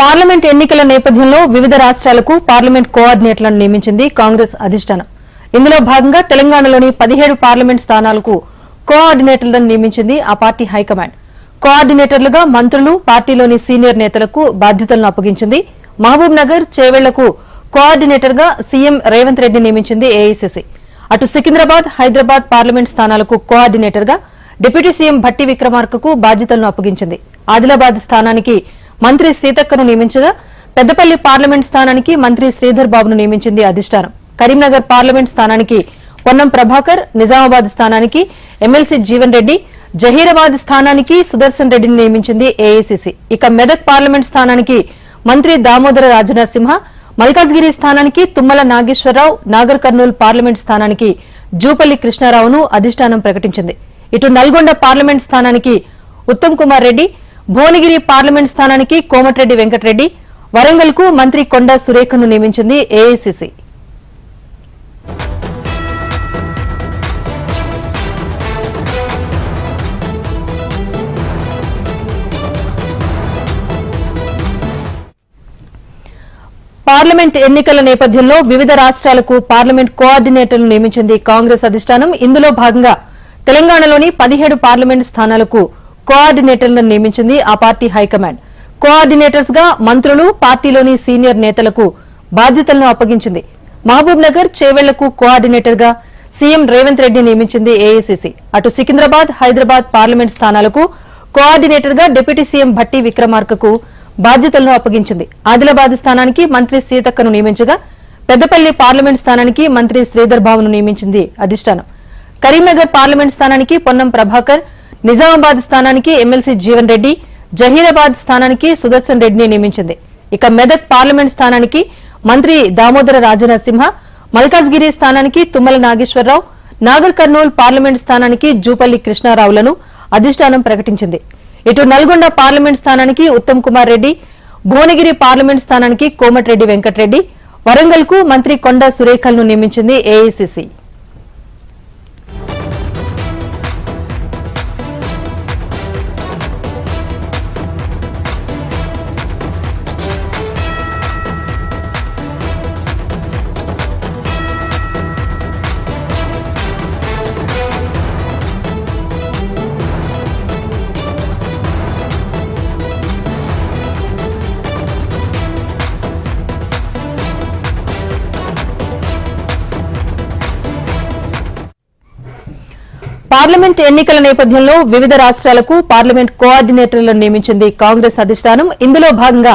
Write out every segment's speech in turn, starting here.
Parliament ఎన్నికల నేపథ్యంలో వివిధ రాష్ట్రాలకు పార్లమెంట్ కోఆర్డినేటర్లను నియమించింది కాంగ్రెస్ అధిష్టానం. ఇందులో భాగంగా తెలంగాణలోని పదిహేడు పార్లమెంట్ స్థానాలకు కోఆర్డినేటర్లను నియమించింది ఆ పార్టీ హైకమాండ్. కోఆర్డినేటర్లుగా మంత్రులు పార్టీలోని సీనియర్ నేతలకు బాధ్యతలను అప్పగించింది. మహబూబ్ నగర్ చేవెళ్ళకు కోఆర్డినేటర్గా సీఎం రేవంత్ రెడ్డి నియమించింది ఏఐసీసీ. అటు సికింద్రాబాద్ హైదరాబాద్ పార్లమెంట్ స్థానాలకు కోఆర్డినేటర్గా డిప్యూటీ సీఎం భట్టి విక్రమార్కకు బాధ్యతలను అప్పగించింది. ఆదిలాబాద్ స్థానానికి మంత్రి సీతక్కను నియమించగా పెద్దపల్లి పార్లమెంట్ స్థానానికి మంత్రి శ్రీధర్ బాబును నియమించింది అధిష్టానం. కరీంనగర్ పార్లమెంట్ స్థానానికి పొన్నం ప్రభాకర్ నిజామాబాద్ స్థానానికి ఎమ్మెల్సీ జీవన్ రెడ్డి జహీరాబాద్ స్థానానికి సుదర్శన్ రెడ్డిని నియమించింది ఏఐసీసీ. ఇక మెదక్ పార్లమెంట్ స్థానానికి మంత్రి దామోదర రాజనరసింహ మల్కాజ్గిరి స్థానానికి తుమ్మల నాగేశ్వరరావు నాగర్ కర్నూలు పార్లమెంట్ స్థానానికి జూపల్లి కృష్ణారావును అధిష్టానం ప్రకటించింది. ఇటు నల్గొండ పార్లమెంట్ స్థానానికి ఉత్తమ్ కుమార్ రెడ్డి భువనగిరి పార్లమెంట్ స్థానానికి కోమటిరెడ్డి వెంకటరెడ్డి వరంగల్కు మంత్రి కొండ సురేఖను నియమించింది ఏఐసిసి పార్లమెంట్ ఎన్నికల నేపథ్యంలో వివిధ రాష్ట్రాలకు పార్లమెంట్ కోఆర్డినేటర్లు నియమించింది కాంగ్రెస్ అధిష్టానం. ఇందులో భాగంగా తెలంగాణలోని పదిహేడు పార్లమెంట్ స్థానాలకు కోఆర్డినేటర్లను నియమించింది ఆ పార్టీ హైకమాండ్. కోఆర్డినేటర్స్గా మంత్రులు పార్టీలోని సీనియర్ నేతలకు బాధ్యతలను అప్పగించింది. మహబూబ్ నగర్ చేవెళ్ళకు కోఆర్డినేటర్గా సీఎం రేవంత్ రెడ్డి నియమించింది ఏఐసీసీ అటు సికింద్రాబాద్ హైదరాబాద్ పార్లమెంట్ స్థానాలకు కోఆర్డినేటర్గా డిప్యూటీ సీఎం భట్టి విక్రమార్కకు బాధ్యతలను అప్పగించింది. ఆదిలాబాద్ స్థానానికి మంత్రి సీతక్కను నియమించగా పెద్దపల్లి పార్లమెంట్ స్థానానికి మంత్రి శ్రీధర్ బాబును నియమించింది అధిష్టానం. కరీంనగర్ పార్లమెంట్ స్థానానికి పొన్నం ప్రభాకర్ నిజామాబాద్ స్థానానికి ఎమ్మెల్సీ జీవన్ రెడ్డి జహీరాబాద్ స్థానానికి సుదర్శన్ రెడ్డిని నియమించింది. ఇక మెదక్ పార్లమెంట్ స్థానానికి మంత్రి దామోదర రాజనరసింహ మల్కాజ్గిరి స్థానానికి తుమ్మల నాగేశ్వరరావు నాగర్ కర్నూల్ పార్లమెంట్ స్థానానికి జూపల్లి కృష్ణారావులను అధిష్టానం ప్రకటించింది. ఇటు నల్గొండ పార్లమెంట్ స్థానానికి ఉత్తమ్ కుమార్ రెడ్డి భువనగిరి పార్లమెంట్ స్థానానికి కోమటిరెడ్డి వెంకటరెడ్డి వరంగల్కు మంత్రి కొండ సురేఖలను నియమించింది ఏఐసిసి పార్లమెంట్ ఎన్నికల నేపథ్యంలో వివిధ రాష్ట్రాలకు పార్లమెంట్ కోఆర్డినేటర్లను నియమించింది కాంగ్రెస్ అధిష్టానం. ఇందులో భాగంగా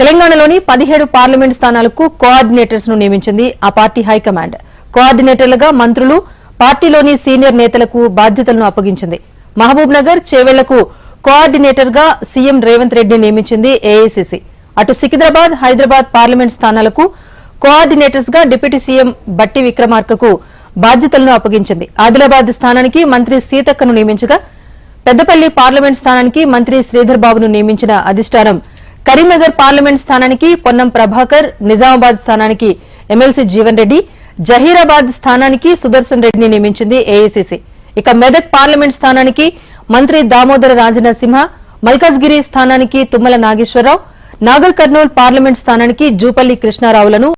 తెలంగాణలోని పదిహేడు పార్లమెంట్ స్థానాలకు కోఆర్డినేటర్స్ను నియమించింది ఆ పార్టీ హైకమాండ్. కోఆర్డినేటర్లుగా మంత్రులు పార్టీలోని సీనియర్ నేతలకు బాధ్యతలను అప్పగించింది. మహబూబ్ నగర్ చేవెళ్ళకు కోఆర్డినేటర్గా సీఎం రేవంత్ రెడ్డి నియమించింది ఏఐసీసీ. అటు సికింద్రాబాద్ హైదరాబాద్ పార్లమెంట్ స్థానాలకు కోఆర్డినేటర్స్గా డిప్యూటీ సీఎం బట్టి విక్రమార్కకు బాధ్యతలను అప్పగించింది. ఆదిలాబాద్ స్థానానికి మంత్రి సీతక్కను నియమించగా పెద్దపల్లి పార్లమెంట్ స్థానానికి మంత్రి శ్రీధర్ బాబును నియమించిన అధిష్టానం కరీంనగర్ పార్లమెంట్ స్థానానికి పొన్నం ప్రభాకర్ నిజామాబాద్ స్థానానికి ఎమ్మెల్సీ జీవన్ రెడ్డి జహీరాబాద్ స్థానానికి సుదర్శన్ రెడ్డిని నియమించింది ఏఐసీసీ. ఇక మెదక్ పార్లమెంట్ స్థానానికి మంత్రి దామోదర రాజనరసింహ మల్కాజ్గిరి స్థానానికి తుమ్మల నాగేశ్వరరావు నాగర్ కర్నూల్ పార్లమెంట్ స్థానానికి జూపల్లి కృష్ణారావులను